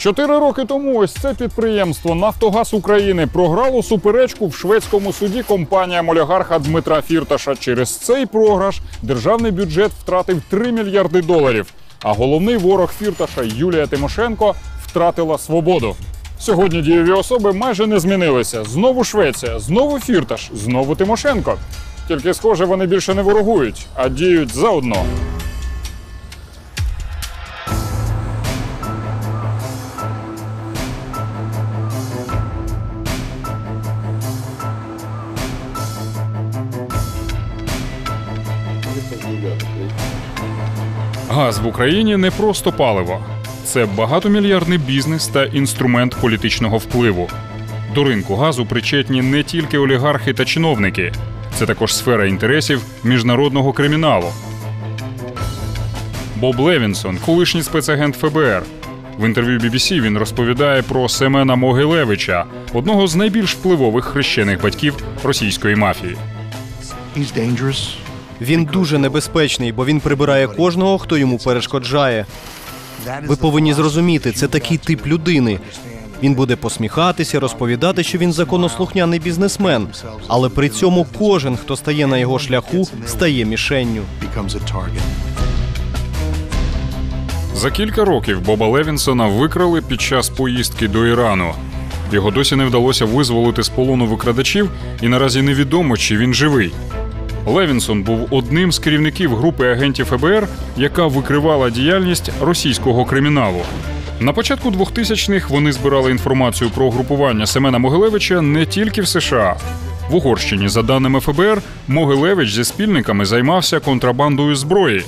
Чотири роки тому ось це підприємство Нафтогаз України програло суперечку в шведському суді компаніям олігарха Дмитра Фірташа. Через цей програш державний бюджет втратив 3 мільярди доларів. А головний ворог Фірташа Юлія Тимошенко втратила свободу. Сьогодні дієві особи майже не змінилися. Знову Швеція, знову Фірташ, знову Тимошенко. Тільки, схоже, вони більше не ворогують, а діють заодно. Газ в Україні не просто паливо. Це багатомільярдний бізнес та інструмент політичного впливу. До ринку газу причетні не тільки олігархи та чиновники, це також сфера інтересів міжнародного криміналу. Боб Левінсон, колишній спецагент ФБР. В інтерв'ю BBC він розповідає про Семена Могилевича, одного з найбільш впливових хрещених батьків російської мафії. Він дуже небезпечний, бо він прибирає кожного, хто йому перешкоджає. Ви повинні зрозуміти, це такий тип людини. Він буде посміхатися, розповідати, що він законослухняний бізнесмен, але при цьому кожен, хто стає на його шляху, стає мішенню. За кілька років Боба Левінсона викрали під час поїздки до Ірану. Його досі не вдалося визволити з полону викрадачів, і наразі невідомо, чи він живий. Левінсон був одним з керівників групи агентів ФБР, яка викривала діяльність російського криміналу. На початку 2000-х вони збирали інформацію про угрупування Семена Могилевича не тільки в США. В Угорщині, за даними ФБР, Могилевич зі спільниками займався контрабандою зброї.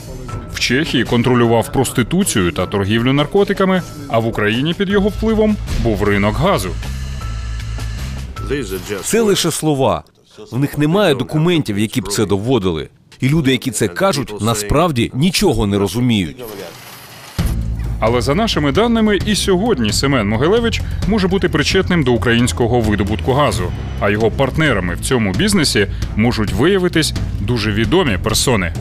В Чехії контролював проституцію та торгівлю наркотиками, а в Україні під його впливом був ринок газу. Це лише слова. В них немає документів, які б це доводили. І люди, які це кажуть, насправді нічого не розуміють. Але за нашими даними, і сьогодні Семен Могилевич може бути причетним до українського видобутку газу, а його партнерами в цьому бізнесі можуть виявитись дуже відомі персони.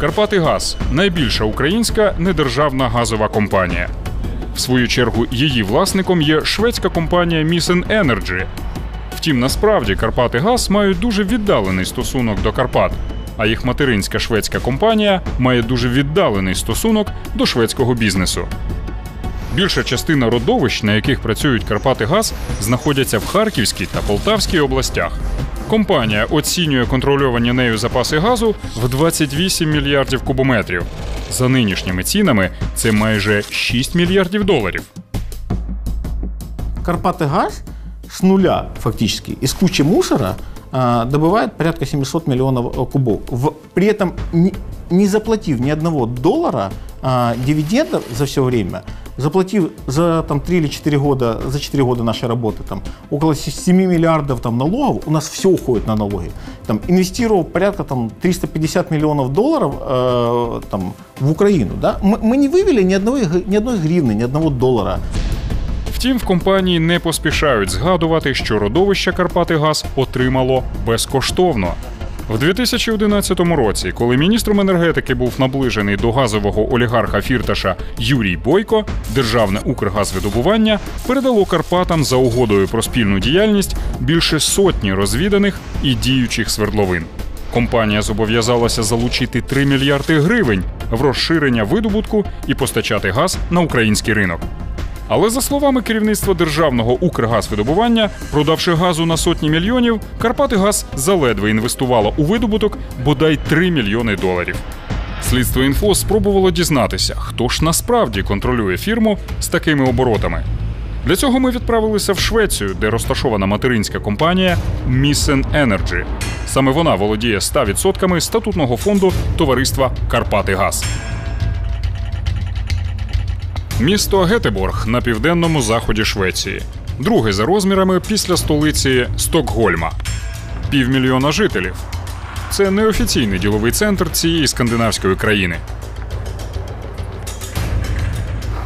Карпати Газ найбільша українська недержавна газова компанія. В свою чергу її власником є шведська компанія Місен Energy. Втім, насправді Карпати Газ мають дуже віддалений стосунок до Карпат, а їх материнська шведська компанія має дуже віддалений стосунок до шведського бізнесу. Більша частина родовищ, на яких працюють Карпати Газ, знаходяться в Харківській та Полтавській областях. Компанія оцінює контрольовані нею запаси газу в 28 мільярдів кубометрів. За нинішніми цінами це майже 6 мільярдів доларів. Карпаты Газ с нуля фактически из кучи мусора а, добывает порядка 700 миллионов э, кубов. В- при этом не, не заплатив ни одного доллара а, дивидендов за все время, заплатив за там, 3 или 4 года, за 4 года нашей работы там, около 7 миллиардов там, налогов, у нас все уходит на налоги. Там, инвестировал порядка там, 350 миллионов долларов э, там, в Украину. Да? Мы, мы не вывели ни одной, г- ни одной гривны, ни одного доллара. Втім, в компанії не поспішають згадувати, що родовище Карпати Газ отримало безкоштовно. В 2011 році, коли міністром енергетики був наближений до газового олігарха Фірташа Юрій Бойко, державне Укргазвидобування передало Карпатам за угодою про спільну діяльність більше сотні розвіданих і діючих свердловин. Компанія зобов'язалася залучити 3 мільярди гривень в розширення видобутку і постачати газ на український ринок. Але за словами керівництва державного Укргазвидобування, продавши газу на сотні мільйонів, Карпати Газ заледве інвестувало у видобуток бодай 3 мільйони доларів. Слідство інфо спробувало дізнатися, хто ж насправді контролює фірму з такими оборотами. Для цього ми відправилися в Швецію, де розташована материнська компанія Місен Energy. Саме вона володіє 100% статутного фонду товариства Карпати Газ. Місто Гетеборг на південному заході Швеції, друге за розмірами після столиці Стокгольма. Півмільйона жителів. Це неофіційний діловий центр цієї скандинавської країни.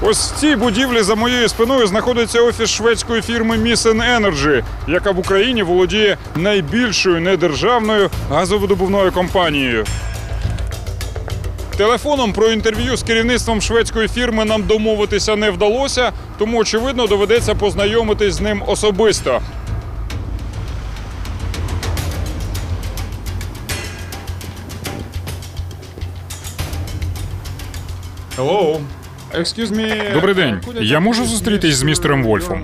Ось в цій будівлі за моєю спиною знаходиться офіс шведської фірми Misen Energy, яка в Україні володіє найбільшою недержавною газовидобувною компанією. Телефоном про інтерв'ю з керівництвом шведської фірми нам домовитися не вдалося, тому очевидно доведеться познайомитись з ним особисто. Hello. Excuse me. Добрий день. Я можу зустрітись з містером Вольфом?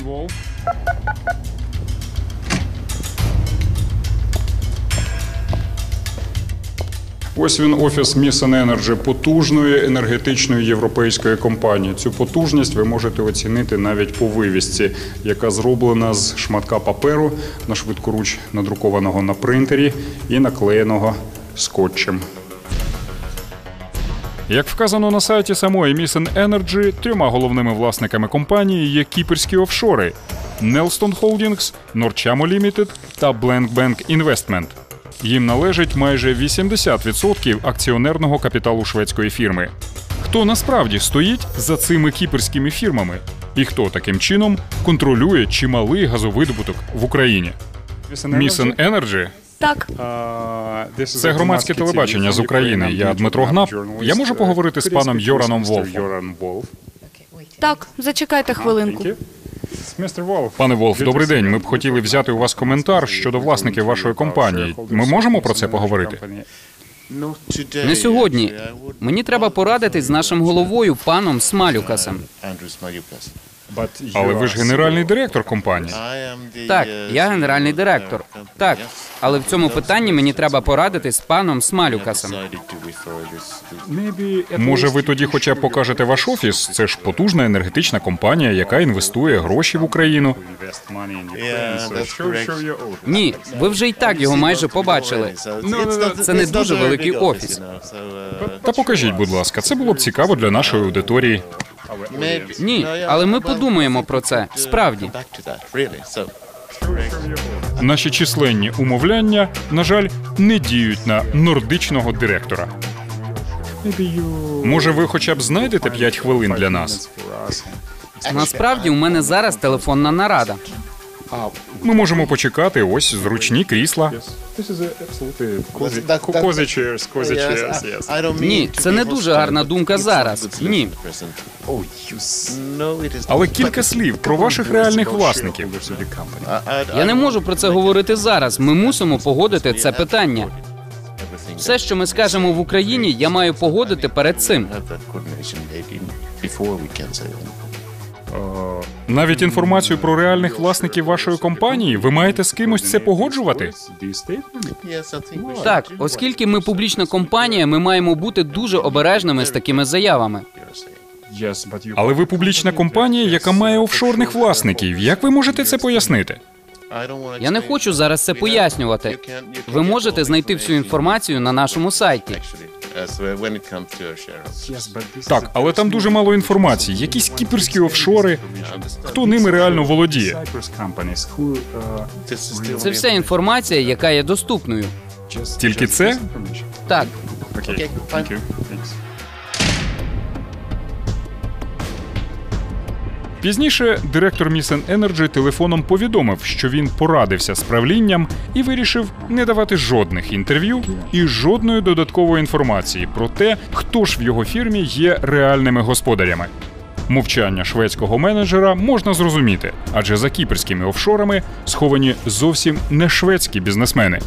Ось він офіс Misen Energy, потужної енергетичної європейської компанії. Цю потужність ви можете оцінити навіть по вивісці, яка зроблена з шматка паперу на швидкоруч надрукованого на принтері і наклеєного скотчем. Як вказано на сайті самої Misen Energy, трьома головними власниками компанії є кіперські офшори Nelstone Holdings, Norchamo Limited та Blank Bank Investment. Їм належить майже 80% акціонерного капіталу шведської фірми. Хто насправді стоїть за цими кіперськими фірмами? І хто таким чином контролює чималий газовидобуток в Україні? Misen Energy Так, це громадське телебачення з України. Я Дмитро Гнап. Я можу поговорити з паном Йораном Волфом. так, зачекайте хвилинку. Пане Волф, добрий день. Ми б хотіли взяти у вас коментар щодо власників вашої компанії. Ми можемо про це поговорити? Не сьогодні. Мені треба порадитись з нашим головою, паном Смалюкасом. Але ви ж генеральний директор компанії. Так, я генеральний директор. Так, але в цьому питанні мені треба порадитись з паном Смалюкасом. Може, ви тоді хоча б покажете ваш офіс? Це ж потужна енергетична компанія, яка інвестує гроші в Україну. Ні, ви вже і так його майже побачили. Це не дуже великий офіс. Та покажіть, будь ласка, це було б цікаво для нашої аудиторії. Ні, але ми подумаємо про це. Справді. Наші численні умовляння, на жаль, не діють на нордичного директора. Може, ви хоча б знайдете 5 хвилин для нас? Насправді у мене зараз телефонна нарада. Ми можемо почекати ось зручні крісла. Ні, це не дуже гарна думка зараз. Ні. Але кілька слів про ваших реальних власників. Я не можу про це говорити зараз. Ми мусимо погодити це питання. Все, що ми скажемо в Україні, я маю погодити перед цим. Навіть інформацію про реальних власників вашої компанії ви маєте з кимось це погоджувати? Так, оскільки ми публічна компанія, ми маємо бути дуже обережними з такими заявами. Але ви публічна компанія, яка має офшорних власників. Як ви можете це пояснити? Я не хочу зараз це пояснювати. Ви можете знайти всю інформацію на нашому сайті. Так, але там дуже мало інформації. Якісь кіперські офшори. Хто ними реально володіє? Це вся інформація, яка є доступною. Тільки це? Так, Пізніше директор Misen Energy телефоном повідомив, що він порадився з правлінням і вирішив не давати жодних інтерв'ю і жодної додаткової інформації про те, хто ж в його фірмі є реальними господарями. Мовчання шведського менеджера можна зрозуміти, адже за кіперськими офшорами сховані зовсім не шведські бізнесмени.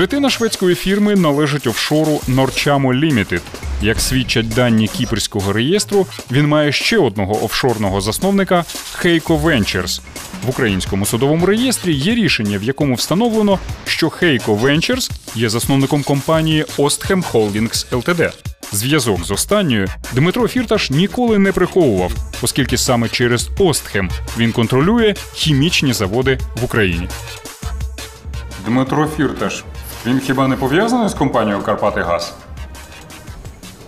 Третина шведської фірми належить офшору Norchamo Limited. Як свідчать дані кіперського реєстру, він має ще одного офшорного засновника Heiko Ventures. В українському судовому реєстрі є рішення, в якому встановлено, що Heiko Ventures є засновником компанії Osthem Holdings Ltd. Зв'язок з останньою Дмитро Фірташ ніколи не приховував, оскільки саме через Остхем він контролює хімічні заводи в Україні. Дмитро Фірташ. Він хіба не пов'язаний з компанією Карпати Газ?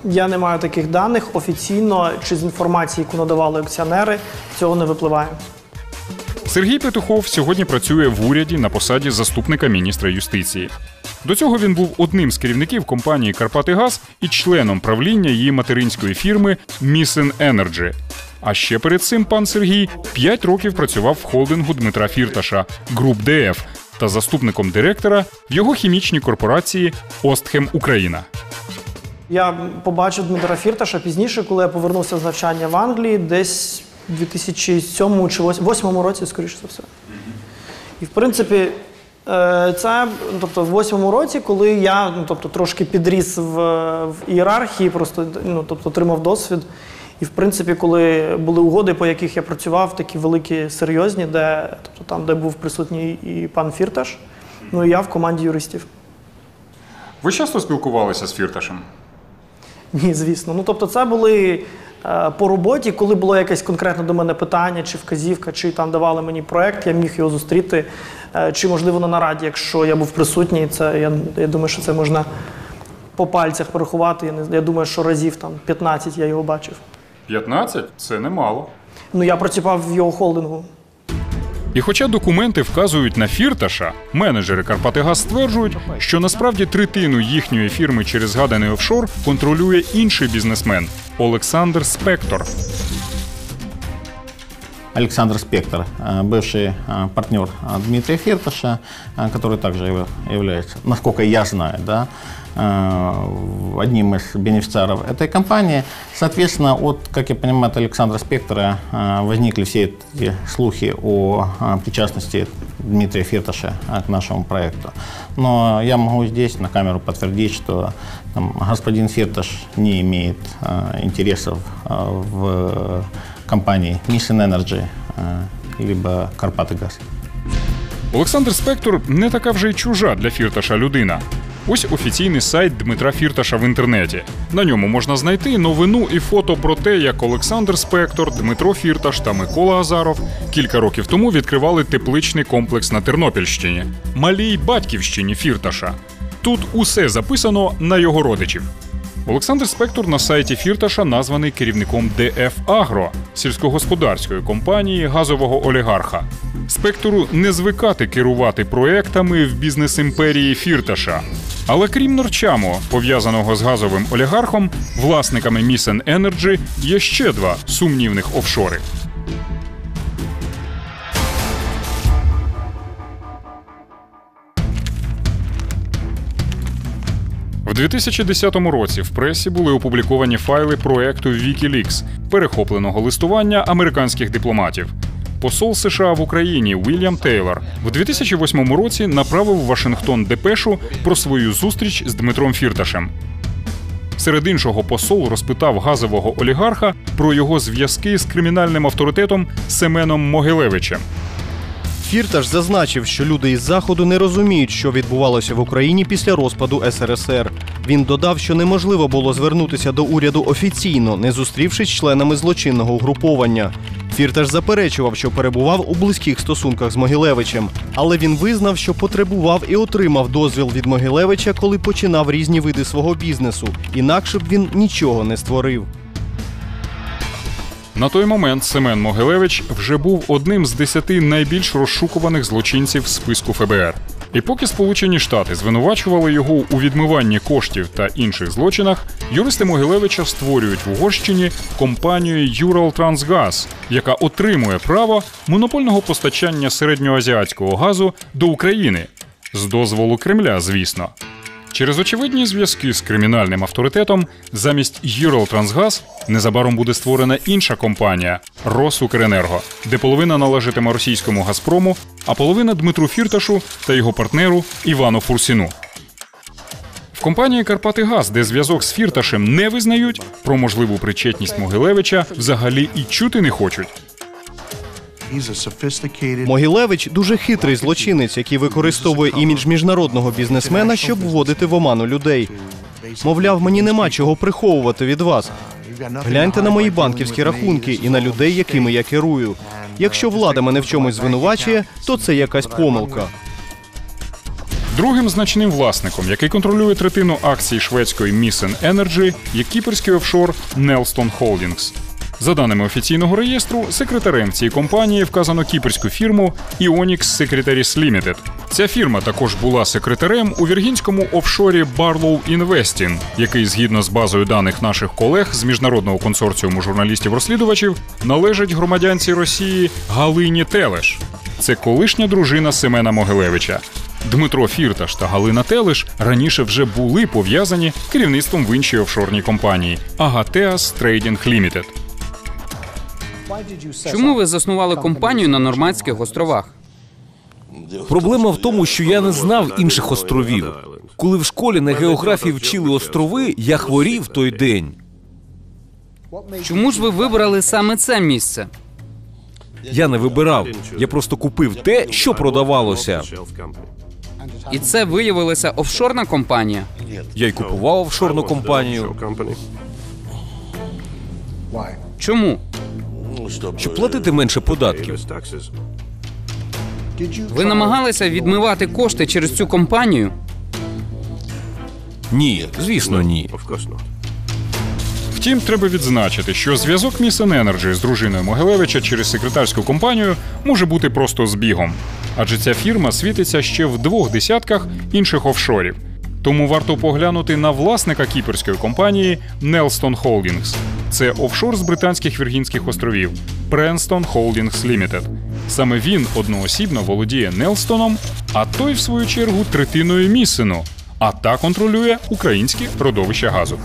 Я не маю таких даних. Офіційно чи з інформації, яку надавали акціонери, цього не випливає. Сергій Петухов сьогодні працює в уряді на посаді заступника міністра юстиції. До цього він був одним з керівників компанії Карпатигаз і членом правління її материнської фірми Місен Енерджі. А ще перед цим пан Сергій 5 років працював в холдингу Дмитра Фірташа Груп ДФ та заступником директора в його хімічній корпорації Остхем Україна. Я побачив Дмитра Фірташа пізніше, коли я повернувся з навчання в Англії, десь у 2007 чи 2008 році, скоріше за все. І в принципі, е, це тобто, в восьмому році, коли я ну, тобто, трошки підріс в, в ієрархії, просто ну, тобто, отримав досвід. І в принципі, коли були угоди, по яких я працював, такі великі, серйозні, де, тобто, там, де був присутній і пан Фірташ, ну і я в команді юристів. Ви часто спілкувалися з Фірташем? Ні, звісно. Ну тобто, це були е, по роботі, коли було якесь конкретне до мене питання, чи вказівка, чи там давали мені проект, я міг його зустріти, е, чи можливо на нараді, якщо я був присутній. Це я, я думаю, що це можна по пальцях порахувати. Я, не, я думаю, що разів там 15 я його бачив. 15 – це немало. Ну я працював в його холдингу. І хоча документи вказують на Фірташа, менеджери Карпатигаз стверджують, що насправді третину їхньої фірми через згаданий офшор контролює інший бізнесмен Олександр Спектор. Александр Спектр, э, бывший э, партнер э, Дмитрия Фирташа, э, который также яв- является, насколько я знаю, да, одним из бенефициаров этой компании. Соответственно, от, как я понимаю, от Александра Спектора возникли все эти слухи о причастности Дмитрия Фирташа к нашему проекту. Но я могу здесь на камеру подтвердить, что там, господин Фирташ не имеет интересов в компании Mission Energy э, либо Карпатыгаз. Олександр Спектор не така вже й чужа для Фірташа людина. Ось офіційний сайт Дмитра Фірташа в інтернеті. На ньому можна знайти новину і фото про те, як Олександр Спектор, Дмитро Фірташ та Микола Азаров кілька років тому відкривали тепличний комплекс на Тернопільщині, малій батьківщині Фірташа. Тут усе записано на його родичів. Олександр Спектор на сайті Фірташа названий керівником ДФ Агро сільськогосподарської компанії газового олігарха. Спектору не звикати керувати проектами в бізнес імперії Фірташа. Але крім Норчамо, пов'язаного з газовим олігархом, власниками Місен Енерджі є ще два сумнівних офшори. 2010 році в пресі були опубліковані файли проекту WikiLeaks, перехопленого листування американських дипломатів. Посол США в Україні Вільям Тейлор в 2008 році направив в Вашингтон депешу про свою зустріч з Дмитром Фірташем. Серед іншого, посол розпитав газового олігарха про його зв'язки з кримінальним авторитетом Семеном Могилевичем. Фірташ зазначив, що люди із заходу не розуміють, що відбувалося в Україні після розпаду СРСР. Він додав, що неможливо було звернутися до уряду офіційно, не зустрівшись з членами злочинного угруповання. Фірташ заперечував, що перебував у близьких стосунках з Могилевичем, але він визнав, що потребував і отримав дозвіл від Могилевича, коли починав різні види свого бізнесу. Інакше б він нічого не створив. На той момент Семен Могилевич вже був одним з десяти найбільш розшукуваних злочинців списку ФБР. І поки Сполучені Штати звинувачували його у відмиванні коштів та інших злочинах, юристи Могилевича створюють в Угорщині компанію Уралтрансгаз, яка отримує право монопольного постачання середньоазіатського газу до України з дозволу Кремля, звісно. Через очевидні зв'язки з кримінальним авторитетом замість Юралтрансгаз незабаром буде створена інша компанія Росукренерго, де половина належатиме російському Газпрому, а половина Дмитру Фірташу та його партнеру Івану Фурсіну. В компанії Карпати Газ, де зв'язок з Фірташем не визнають, про можливу причетність Могилевича взагалі і чути не хочуть. Могилевич дуже хитрий злочинець, який використовує імідж міжнародного бізнесмена, щоб вводити в оману людей. Мовляв, мені нема чого приховувати від вас. Гляньте на мої банківські рахунки і на людей, якими я керую. Якщо влада мене в чомусь звинувачує, то це якась помилка. Другим значним власником, який контролює третину акцій шведської Місен Energy, є кіперський офшор Nelston Holdings. За даними офіційного реєстру, секретарем цієї компанії вказано кіпрську фірму Ionix Secretaries Limited. Ця фірма також була секретарем у віргінському офшорі Barlow Investing, який, згідно з базою даних наших колег з міжнародного консорціуму журналістів-розслідувачів, належить громадянці Росії Галині Телеш. Це колишня дружина Семена Могилевича. Дмитро Фірташ та Галина Телеш раніше вже були пов'язані керівництвом в іншій офшорній компанії Agateas Trading Limited. Чому ви заснували компанію на Нормандських островах? Проблема в тому, що я не знав інших островів. Коли в школі на географії вчили острови, я хворів той день. Чому ж ви вибрали саме це місце? Я не вибирав. Я просто купив те, що продавалося. І це виявилася офшорна компанія. Я й купував офшорну компанію. Чому? Щоб платити менше податків. Ви намагалися відмивати кошти через цю компанію? Ні, звісно, ні. Втім, треба відзначити, що зв'язок Місен Енерджі з дружиною Могилевича через секретарську компанію може бути просто збігом, адже ця фірма світиться ще в двох десятках інших офшорів. Тому варто поглянути на власника кіперської компанії Nelston Holdings. Це офшор з британських Віргінських островів Пренстон Holdings Limited. Саме він одноосібно володіє Нелстоном, а той, в свою чергу, третиною Місину а та контролює українське родовище газу.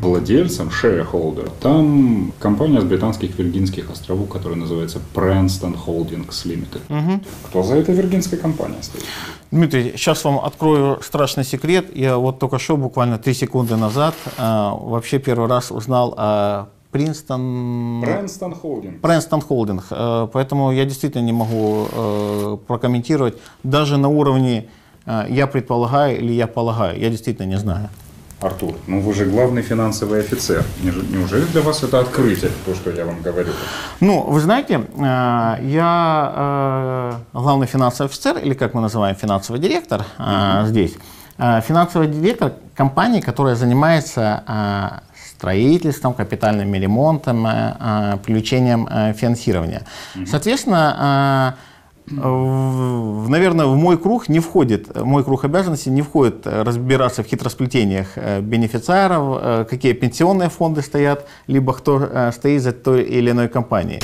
Владельцем, shareholder, там компания с британских Виргинских островов, которая называется Prenston Holdings Limited. Кто за этой виргинской компанией стоит? Дмитрий, сейчас вам открою страшный секрет. Я вот только что, буквально три секунды назад, а, вообще первый раз узнал о Принстон... Prenston Holdings. Прэнстон Холдинг. Поэтому я действительно не могу э, прокомментировать даже на уровне э, я предполагаю или я полагаю. Я действительно не знаю. Артур, ну вы же главный финансовый офицер. Неужели для вас это открытие, то, что я вам говорю? Ну, вы знаете, э, я э, главный финансовый офицер, или как мы называем финансовый директор э, здесь. Финансовый директор компании, которая занимается строительством, капитальными ремонтом, э, привлечением финансирования. Соответственно, наверное, в мой круг не входит, в мой круг обязанностей не входит э, разбираться в хитросплетениях э, бенефициаров, э, какие пенсионные фонды стоят, либо кто э, стоит за той или иной компанией.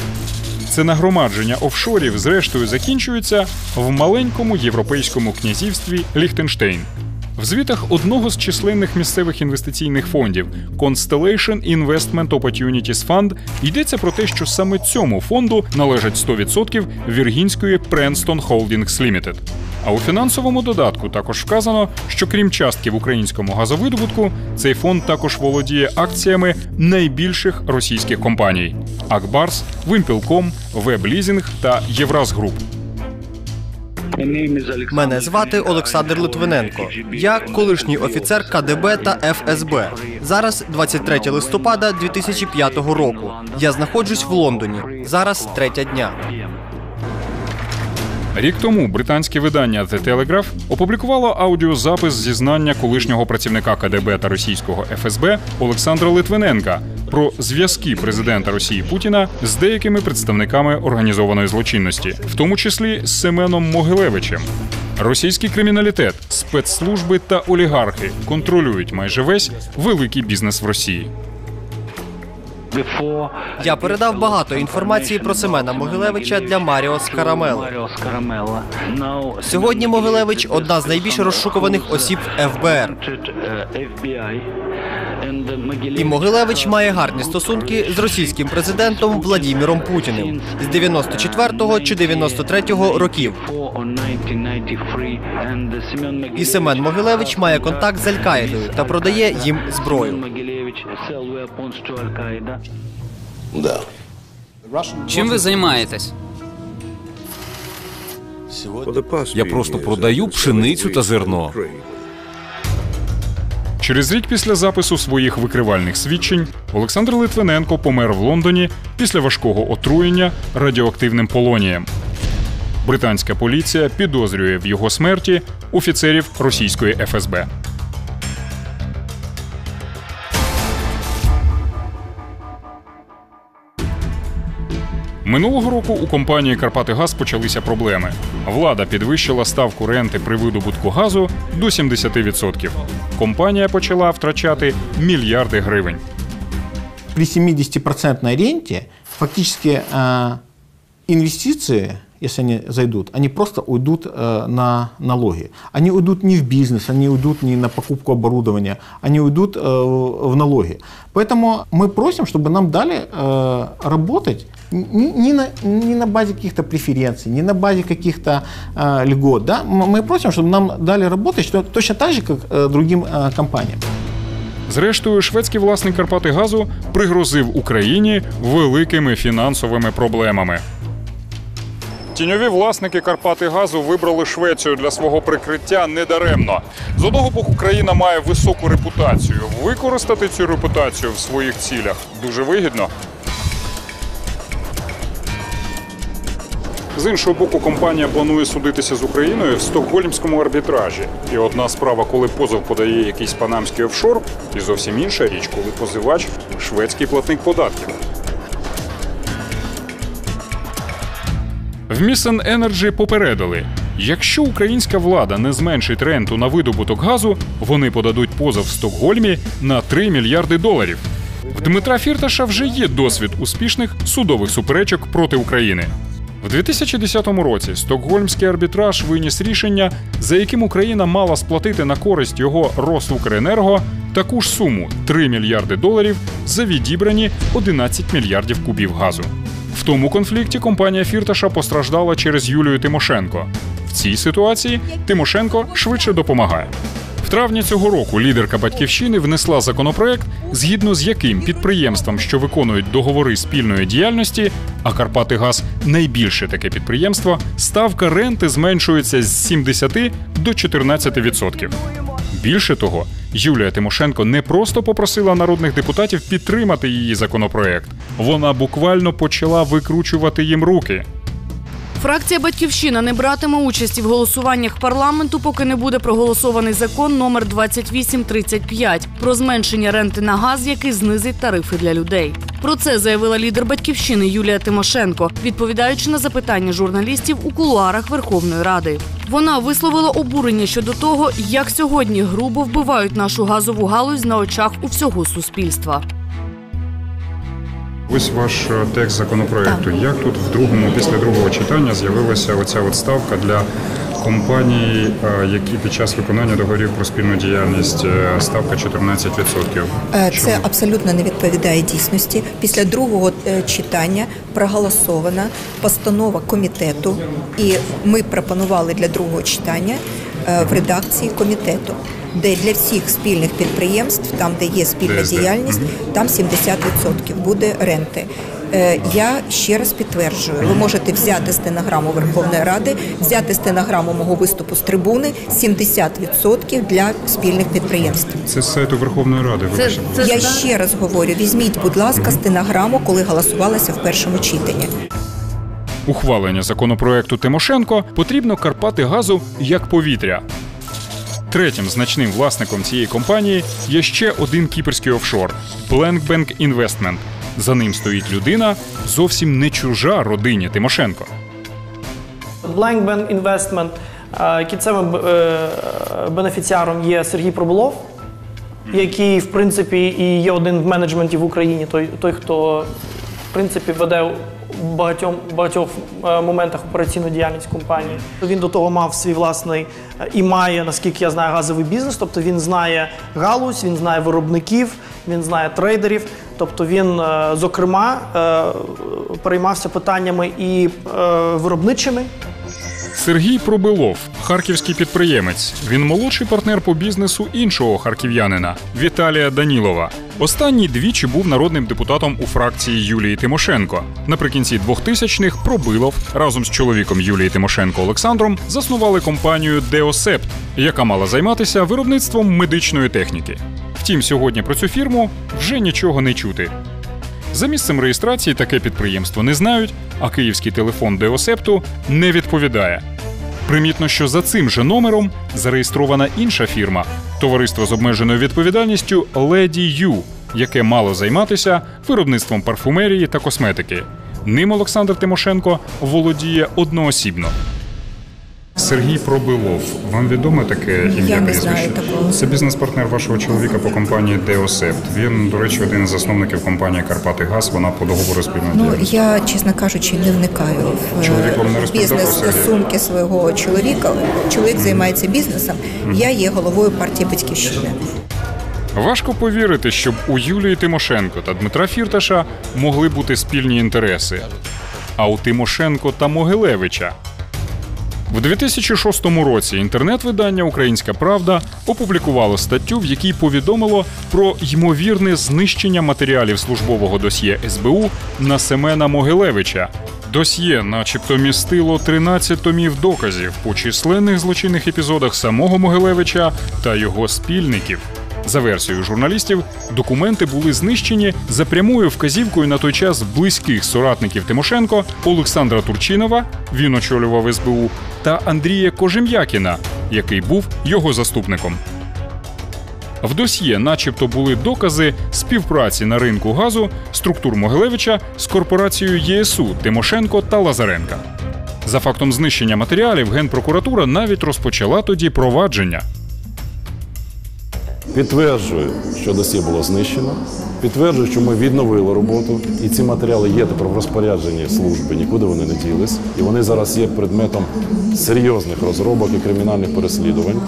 Це нагромадження офшорів, зрештою, закінчується в маленькому європейському князівстві Ліхтенштейн. В звітах одного з численних місцевих інвестиційних фондів Constellation Investment Opportunities Fund йдеться про те, що саме цьому фонду належать 100% віргінської Prenston Holdings Limited. А у фінансовому додатку також вказано, що крім частки в українському газовидобутку, цей фонд також володіє акціями найбільших російських компаній: Акбарс, Вимпілком, Веблізінг та Євразгруп. Мене звати Олександр Литвиненко. Я колишній офіцер КДБ та ФСБ. Зараз 23 листопада 2005 року. Я знаходжусь в Лондоні. Зараз третя дня. Рік тому британське видання The Telegraph опублікувало аудіозапис зізнання колишнього працівника КДБ та російського ФСБ Олександра Литвиненка про зв'язки президента Росії Путіна з деякими представниками організованої злочинності, в тому числі з Семеном Могилевичем. Російський криміналітет, спецслужби та олігархи контролюють майже весь великий бізнес в Росії. Я передав багато інформації про Семена Могилевича для Маріо Скарамели. Сьогодні Могилевич одна з найбільш розшукуваних осіб ФБР. І Могилевич має гарні стосунки з російським президентом Владіміром Путіним з 94-го чи 93-го років. І Семен Могилевич має контакт з Аль-Каїдою та продає їм зброю. Чим ви займаєтесь? Я просто продаю пшеницю та зерно. Через рік після запису своїх викривальних свідчень Олександр Литвиненко помер в Лондоні після важкого отруєння радіоактивним полонієм. Британська поліція підозрює в його смерті офіцерів російської ФСБ. Минулого року у компанії Карпатигаз почалися проблеми. Влада підвищила ставку ренти при видобутку газу до 70%. Компанія почала втрачати мільярди гривень. При 70% ренте фактично інвестиції инвестиции, если они зайдут, они просто уйдут э, на налоги. Они уйдут не в бизнес, они уйдут не на покупку оборудования, они уйдут э, в налоги. Поэтому мы просим, чтобы нам дали э, работать не, не, на, не на базе каких-то преференций, не на базе каких-то э, льгот. Да? М- Мы просим, чтобы нам дали работать что- точно так же, как э, другим э, компаниям. Зрештою, шведський власник Карпати Газу пригрозив Україні великими фінансовими проблемами. Тіньові власники Карпати Газу вибрали Швецію для свого прикриття недаремно. З одного боку, країна має високу репутацію. Використати цю репутацію в своїх цілях дуже вигідно. З іншого боку, компанія планує судитися з Україною в стокгольмському арбітражі. І одна справа, коли позов подає якийсь панамський офшор, і зовсім інша річ, коли позивач шведський платник податків. В Місен Енерджі попередили: якщо українська влада не зменшить ренту на видобуток газу, вони подадуть позов в Стокгольмі на 3 мільярди доларів. В Дмитра Фірташа вже є досвід успішних судових суперечок проти України. В 2010 році стокгольмський арбітраж виніс рішення, за яким Україна мала сплатити на користь його Росукренерго таку ж суму 3 мільярди доларів за відібрані 11 мільярдів кубів газу. В тому конфлікті компанія Фірташа постраждала через Юлію Тимошенко. В цій ситуації Тимошенко швидше допомагає. В травні цього року лідерка батьківщини внесла законопроект, згідно з яким підприємствам, що виконують договори спільної діяльності, а Карпатигаз найбільше таке підприємство, ставка ренти зменшується з 70 до 14%. Більше того, Юлія Тимошенко не просто попросила народних депутатів підтримати її законопроект, вона буквально почала викручувати їм руки. Фракція Батьківщина не братиме участі в голосуваннях парламенту, поки не буде проголосований закон номер 2835 про зменшення ренти на газ, який знизить тарифи для людей. Про це заявила лідер батьківщини Юлія Тимошенко, відповідаючи на запитання журналістів у кулуарах Верховної Ради. Вона висловила обурення щодо того, як сьогодні грубо вбивають нашу газову галузь на очах у всього суспільства. Ось ваш е, текст законопроекту. Як тут в другому, після другого читання з'явилася оця от ставка для компаній, е, які під час виконання договорів про спільну діяльність е, ставка 14%? Е, Чому? Це абсолютно не відповідає дійсності. Після другого читання проголосована постанова комітету, і ми пропонували для другого читання в редакції комітету, де для всіх спільних підприємств, там де є спільна ДСД. діяльність, там 70% буде ренти. Е, Я ще раз підтверджую, ви можете взяти стенограму Верховної Ради, взяти стенограму мого виступу з трибуни 70% для спільних підприємств. Це з сайту Верховної Ради. вибачте. Я ще раз говорю: візьміть, будь ласка, стенограму, коли голосувалося в першому читанні. Ухвалення законопроекту Тимошенко потрібно Карпати газу як повітря. Третім значним власником цієї компанії є ще один кіперський офшор Blankbank Investment. За ним стоїть людина, зовсім не чужа родині Тимошенко. Blank Bank Investment. е, Кінцевим е, бенефіціаром є Сергій Пробулов, який, в принципі, і є один в менеджменті в Україні, той, той хто в принципі веде багатьом, багатьох е, моментах операційну діяльність компанії. Він до того мав свій власний е, і має, наскільки я знаю, газовий бізнес. Тобто він знає галузь, він знає виробників, він знає трейдерів. Тобто він, е, зокрема, переймався питаннями і виробничими, Сергій Пробилов, харківський підприємець. Він молодший партнер по бізнесу іншого харків'янина Віталія Данілова. Останній двічі був народним депутатом у фракції Юлії Тимошенко. Наприкінці 2000-х Пробилов разом з чоловіком Юлії Тимошенко Олександром заснували компанію Деосепт, яка мала займатися виробництвом медичної техніки. Втім, сьогодні про цю фірму вже нічого не чути. За місцем реєстрації таке підприємство не знають, а київський телефон Деосепту не відповідає. Примітно, що за цим же номером зареєстрована інша фірма товариство з обмеженою відповідальністю Леді Ю, яке мало займатися виробництвом парфумерії та косметики. Ним Олександр Тимошенко володіє одноосібно. Сергій Пробилов. Вам відоме таке ім'я прізвище? Це бізнес-партнер вашого чоловіка по компанії Деосепт. Він, до речі, один із засновників компанії Карпати Газ. Вона по договору спільної Ну я, чесно кажучи, не вникаю в е, Чоловік вам не розповідав бізнес-стосунки свого чоловіка. Чоловік займається бізнесом. Я є головою партії Батьківщина. Важко повірити, щоб у Юлії Тимошенко та Дмитра Фірташа могли бути спільні інтереси. А у Тимошенко та Могилевича. В 2006 році інтернет-видання Українська Правда опублікувало статтю, в якій повідомило про ймовірне знищення матеріалів службового досьє СБУ на Семена Могилевича. Досьє, начебто, містило 13 томів доказів по численних злочинних епізодах самого Могилевича та його спільників. За версією журналістів, документи були знищені за прямою вказівкою на той час близьких соратників Тимошенко Олександра Турчинова, він очолював СБУ, та Андрія Кожем'якіна, який був його заступником. В досьє, начебто, були докази співпраці на ринку газу структур Могилевича з корпорацією ЄСУ Тимошенко та Лазаренка. За фактом знищення матеріалів Генпрокуратура навіть розпочала тоді провадження. Підтверджую, що досі було знищено. Підтверджую, що ми відновили роботу, і ці матеріали є тепер в розпорядженні служби, нікуди вони не ділись. І вони зараз є предметом серйозних розробок і кримінальних переслідувань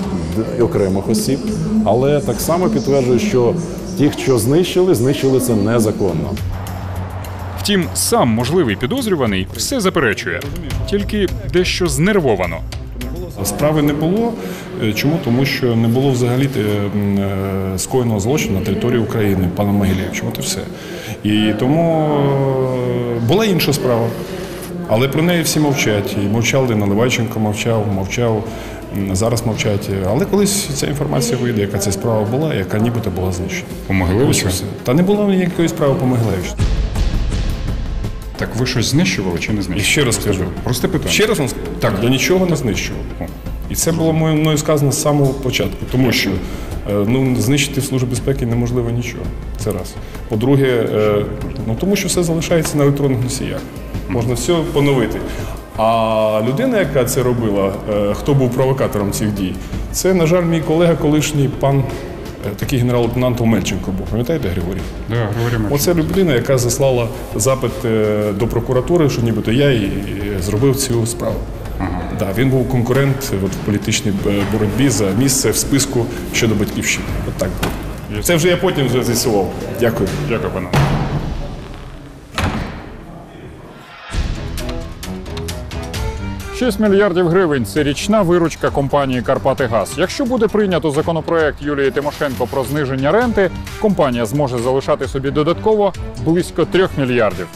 окремих осіб. Але так само підтверджую, що ті, що знищили, знищили це незаконно. Втім, сам можливий підозрюваний все заперечує, тільки дещо знервовано. Справи не було. Е, Чому? Тому що не було взагалі е, е, скоєного злочину на території України паном Могилєвичем. От і все. І тому була інша справа. Але про неї всі мовчать. І мовчали Наливайченко мовчав, мовчав. Зараз мовчать. Але колись ця інформація вийде, яка ця справа була, яка нібито була знищена. По Могилевичу? Та не було ніякої справи по Могилевичу. Так ви щось знищували чи не І ще раз скажу. Просте питання. Ще раз вам скажу. Так, я нічого не знищував. І це було мною сказано з самого початку, тому що е, ну, знищити в Службі безпеки неможливо нічого. Це раз. По-друге, е, ну тому що все залишається на електронних носіях. Можна все поновити. А людина, яка це робила, е, хто був провокатором цих дій, це, на жаль, мій колега, колишній пан, такий генерал-лейтенант Омельченко був. Пам'ятаєте, Григорій? Да, говоримо. Оце людина, яка заслала запит е, до прокуратури, що нібито я і зробив цю справу. Да, він був конкурент от, в політичній е, боротьбі за місце в списку щодо батьківщини. От так було. Це вже я потім з'ясував. Дякую. Дякую, пане. Шість мільярдів гривень це річна виручка компанії Карпати Газ. Якщо буде прийнято законопроект Юлії Тимошенко про зниження ренти, компанія зможе залишати собі додатково близько трьох мільярдів.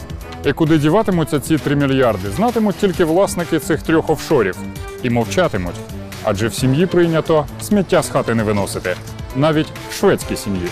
І куди діватимуться ці 3 мільярди, знатимуть тільки власники цих трьох офшорів і мовчатимуть. Адже в сім'ї прийнято сміття з хати не виносити, навіть в шведській сім'ї.